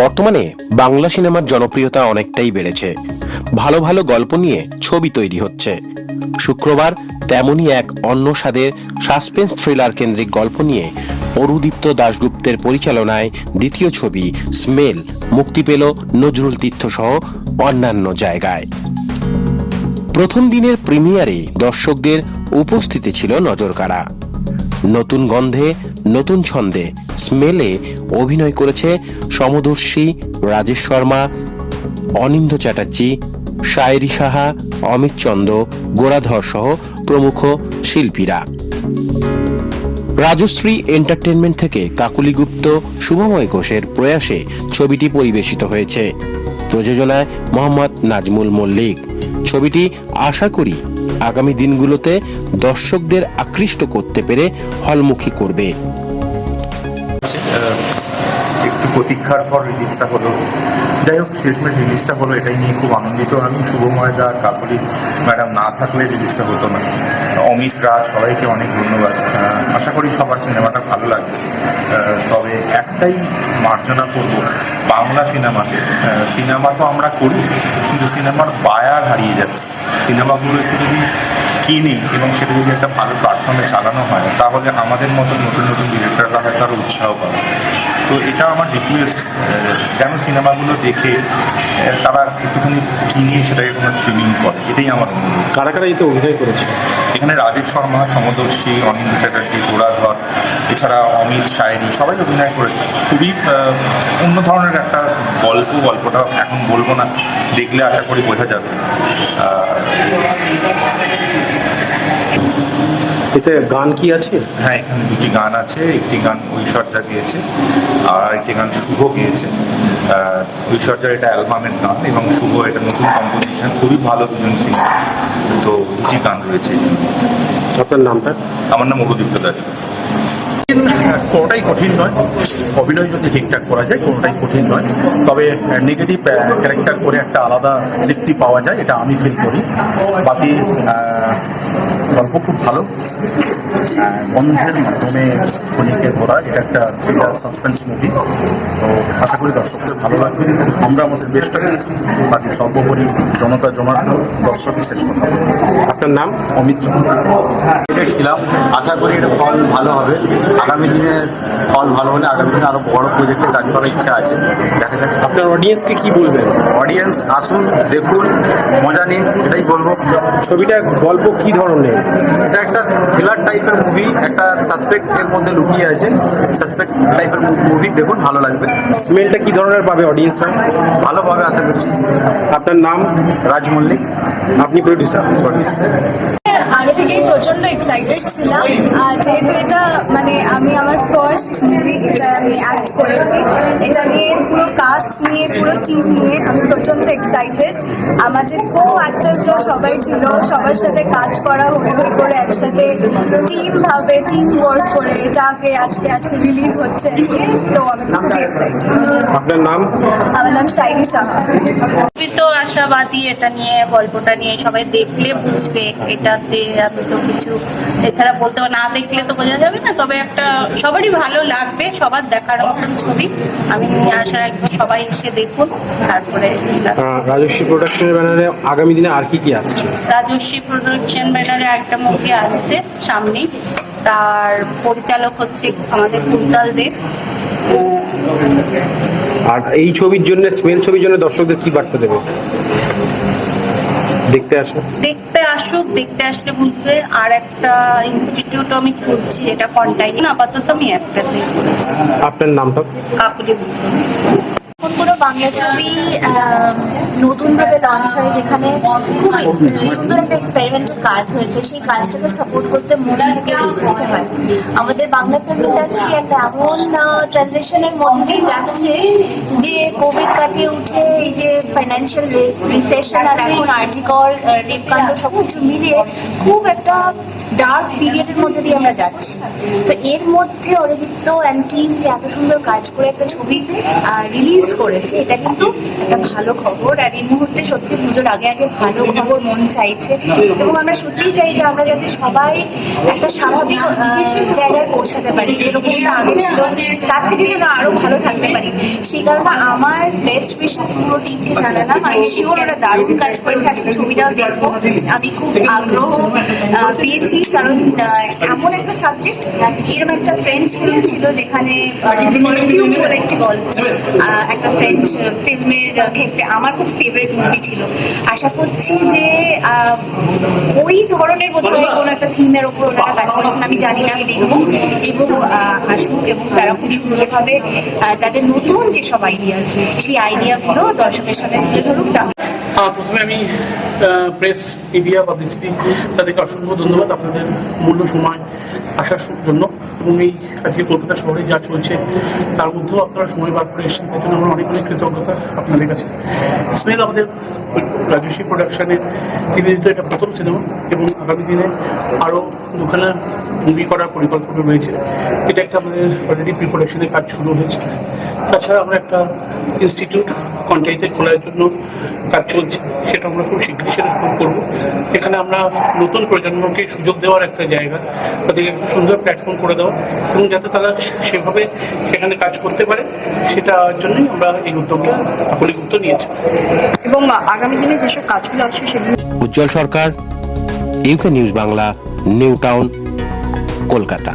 বর্তমানে বাংলা সিনেমার জনপ্রিয়তা অনেকটাই বেড়েছে। ভালো ভালো গল্প নিয়ে ছবি তৈরি হচ্ছে। শুক্রবার তেমনই এক অন্য স্বাদের সাসপেন্স থ্রিলার কেন্দ্রিক গল্প নিয়ে অরুদীপ্ত দাশগুপ্তের পরিচালনায় দ্বিতীয় ছবি স্মেল মুক্তি পেল নজরুল তীর্থ সহ অন্যান্য জায়গায়। প্রথম দিনের প্রিমিয়ারে দর্শকদের উপস্থিতি ছিল নজরকাড়া। নতুন গন্ধে, নতুন ছন্দে, স্মেলে অভিনয় করেছে সমদর্শী রাজেশ শর্মা অনিন্দ চ্যাটার্জি শায়রি সাহা, অমিত চন্দ গোড়াধর সহ প্রমুখ শিল্পীরা। রাজশ্রী এন্টারটেনমেন্ট থেকে কাকুলি গুপ্ত, শুভময় ঘোষের প্রয়াসে ছবিটি পরিবেশিত হয়েছে। প্রযোজনায় মোহাম্মদ নাজমুল মল্লিক। ছবিটি আশা করি আগামী দিনগুলোতে দর্শকদের আকৃষ্ট করতে পেরে হলমুখী করবে। একটু প্রতীক্ষার পর রিলিজটা হলো। যাই হোক শেষমেশ রিলিজটা হলো, এটাই নিয়ে খুব আনন্দিত। আমি শুভময় দা কাকলি ম্যাডাম না থাকলে রিলিজটা হতো না। অমিত রাজ, সবাইকে অনেক ধন্যবাদ। আশা করি সবার সিনেমাটা ভালো লাগবে। তবে একটাই মার্জনা করব বাংলা সিনেমাতে সিনেমা তো আমরা করি কিন্তু সিনেমার বায়ার হারিয়ে যাচ্ছে। সিনেমাগুলো একটু যদি কিনি এবং সেটা যদি একটা ভালো প্ল্যাটফর্মে চালানো হয় তাহলে আমাদের মতো নতুন নতুন ডিরেক্টররা হয়তো আরও উৎসাহ পাবে। তো এটা আমার রিকোয়েস্ট যেন সিনেমাগুলো দেখে তারা একটুখানি কিনে সেটাকে কোনো স্ট্রিমিং করে। এটাই আমার অনুরোধ। কারা কারা এতে অভিনয় করেছে? এখানে রাজেশ শর্মা সমদর্শী অনিন্দ চ্যাটার্জি গোড়াধর এছাড়া অমিত শায়রি সবাই অভিনয় করেছে। খুবই অন্য ধরনের একটা গল্প গল্পটা এখন বলব না দেখলে আশা করি বোঝা যাবে। এতে গান কি আছে? হ্যাঁ এখানে দুটি গান আছে একটি গান ঐশ্বর্যা গিয়েছে আর একটি গান শুভ গিয়েছে। ঐশ্বর্যার এটা অ্যালবামের গান এবং শুভ এটা নতুন কম্পোজিশন খুবই ভালো দুজন সিঙ্গার তো দুটি গান রয়েছে আপনার নামটা? আমার নাম অভিদীপ্ত দাস। কোনোটাই কঠিন নয়। অভিনয় যদি ঠিকঠাক করা যায় কোনোটাই কঠিন নয়। তবে নেগেটিভ ক্যারেক্টার করে একটা আলাদা তৃপ্তি পাওয়া যায় এটা আমি ফিল করি। বাকি গল্প খুব ভালো। বন্ধের মাধ্যমে খনিকে ধরা এটা একটা থ্রিলার সাসপেন্স মুভি তো আশা করি দর্শকদের ভালো লাগবে। আমরা আমাদের বেস্টটা দিয়েছি বাকি সর্বোপরি জনতা জমার্দন দর্শকই শেষ কথা। আপনার নাম? অমিত চন্দ্র ছিলাম। আশা করি এটা ভালো হবে। আগামী দিনে ফল ভালো হলে আগামী দিনে আরও বড় প্রজেক্টে কাজ করার ইচ্ছা আছে। দেখা যাক। আপনার অডিয়েন্সকে কি বলবেন? অডিয়েন্স আসুন দেখুন মজা নিন এটাই বলব। ছবিটা গল্প কি ধরনের? এটা একটা থ্রিলার টাইপের মুভি একটা সাসপেক্ট এর মধ্যে লুকিয়ে আছে। সাসপেক্ট টাইপের মুভি দেখুন ভালো লাগবে। স্মেলটা কি ধরনের পাবে অডিয়েন্সরা ভালোভাবে আশা করছি। আপনার নাম? রাজ মল্লিক। আপনি প্রডিউসার আগে থেকেই প্রচণ্ড এক্সাইটেড ছিলাম। যেহেতু এটা মানে আমি আমার ফার্স্ট মুভি এটা আমি অ্যাক্ট করেছি এটা নিয়ে পুরো কাস্ট নিয়ে পুরো টিম নিয়ে আমি প্রচণ্ড এক্সাইটেড আমার যে কো অ্যাক্টার্সরা সবাই ছিল সবার সাথে কাজ করা হই হয়ে করে একসাথে টিম ভাবে টিম ওয়ার্ক করে এটাকে আজকে আজকে রিলিজ হচ্ছে। তো আমি খুবই এক্সাইটেড আপনার নাম? আমার নাম শাইনি সাহা। তো আশাবাদী এটা নিয়ে গল্পটা নিয়ে সবাই দেখলে বুঝবে এটাতে আমি তো কিছু এছাড়া বলতে না দেখলে তো বোঝা যাবে না তবে একটা সবারই ভালো লাগবে সবার দেখার মতন ছবি। আমি আশা রাখব সবাই এসে দেখুন তারপরে রাজস্বী প্রোডাকশনের ব্যানারে আগামী দিনে আর কি কি আসছে? রাজস্বী প্রোডাকশন ব্যানারে একটা মুভি আসছে সামনেই তার পরিচালক হচ্ছে আমাদের কুন্তাল দেব আর এই ছবির জন্য স্মেল ছবির জন্য দর্শকদের কি বার্তা দেবে? দেখতে আসো। দেখতে আসুক দেখতে আসলে বলতে আর একটা ইনস্টিটিউট আমি খুলছি যেটা কন্টাইন আপাতত আমি একটা করেছি। আপনার নামটা? কাকুলি বাংলা ছবি নতুনভাবে লঞ্চ হয়, যেখানে খুব সুন্দর একটা এক্সপেরিমেন্টাল কাজ হয়েছে। সেই কাজটাকে সাপোর্ট করতে মন থেকে ইচ্ছে হয়। আমাদের বাংলা ফিল্ম ইন্ডাস্ট্রি একটা এমন ট্রানজেকশনের মধ্যেই যাচ্ছে যে কোভিড কাটিয়ে উঠে এই যে ফাইন্যান্সিয়াল রিসেশন আর এখন আর্টিকল রেপকাণ্ড সব কিছু মিলিয়ে খুব একটা ডার্ক পিরিয়ডের মধ্যে দিয়ে আমরা যাচ্ছি। তো এর মধ্যে অরিদিত্য অ্যান্ড টিম যে এত সুন্দর কাজ করে একটা ছবি রিলিজ করেছে। করছে এটা কিন্তু একটা ভালো খবর। আর এই মুহূর্তে সত্যি পুজোর আগে আগে ভালো খবর মন চাইছে। এবং আমরা সত্যিই চাই যে আমরা যাতে সবাই একটা স্বাভাবিক জায়গায় পৌঁছাতে পারি। যেরকমটা আগে ছিল তার থেকে যেন আরও ভালো থাকতে পারি। সেই কারণে আমার বেস্ট উইশেস পুরো টিমকে জানালাম। আমি শিওর ওরা দারুণ কাজ করেছে। আজকে ছবিটাও দেখব। আমি খুব আগ্রহ পেয়েছি। কারণ এমন একটা সাবজেক্ট এরকম একটা ফ্রেঞ্চ ফিল্ম ছিল যেখানে একটা ফ্রেঞ্চ ফিল্মের ক্ষেত্রে আমার খুব ফেভারিট মুভি ছিল। আশা করছি যে ওই ধরনের কোনো একটা থিমের ওপর ওনারা কাজ করেছেন আমি জানি না আমি দেখব। এবং আসুক এবং তারা খুব সুন্দরভাবে তাদের নতুন যেসব আইডিয়াস সেই আইডিয়াগুলো দর্শকের সামনে তুলে ধরুক হ্যাঁ প্রথমে আমি প্রেস মিডিয়া পাবলিসিটি তাদেরকে অসংখ্য ধন্যবাদ আপনাদের মূল্য সময় আসার জন্য। এবং এই আজকে কলকাতা শহরে যা চলছে, তার মধ্যেও আপনারা সময় বার করে এসেছেন, তার জন্য আমার অনেক অনেক কৃতজ্ঞতা আপনাদের কাছে। স্মেল আমাদের রাজস্বী প্রোডাকশনের নিবেদিত এটা প্রথম সিনেমা এবং আগামী দিনে আরও দুখানা মুভি করার পরিকল্পনা রয়েছে। এটা একটা আমাদের অলরেডি প্রিপারেশনের কাজ শুরু হয়েছে। তাছাড়া আমরা একটা ইনস্টিটিউট কন্টাইতে খোলার জন্য কাজ চলছে সেটা আমরা খুব শীঘ্রই সেটা শুরু করব। এখানে আমরা নতুন প্রজন্মকে সুযোগ দেওয়ার একটা জায়গা তাদেরকে একটা সুন্দর প্ল্যাটফর্ম করে দেওয়া এবং যাতে তারা সেভাবে সেখানে কাজ করতে পারে সেটার জন্যই আমরা এই উদ্যোগটা আপনি গুরুত্ব নিয়েছি। এবং আগামী দিনে যেসব কাজগুলো আছে সেগুলো Ujjwal Sarkar UK news Bangla new town Kolkata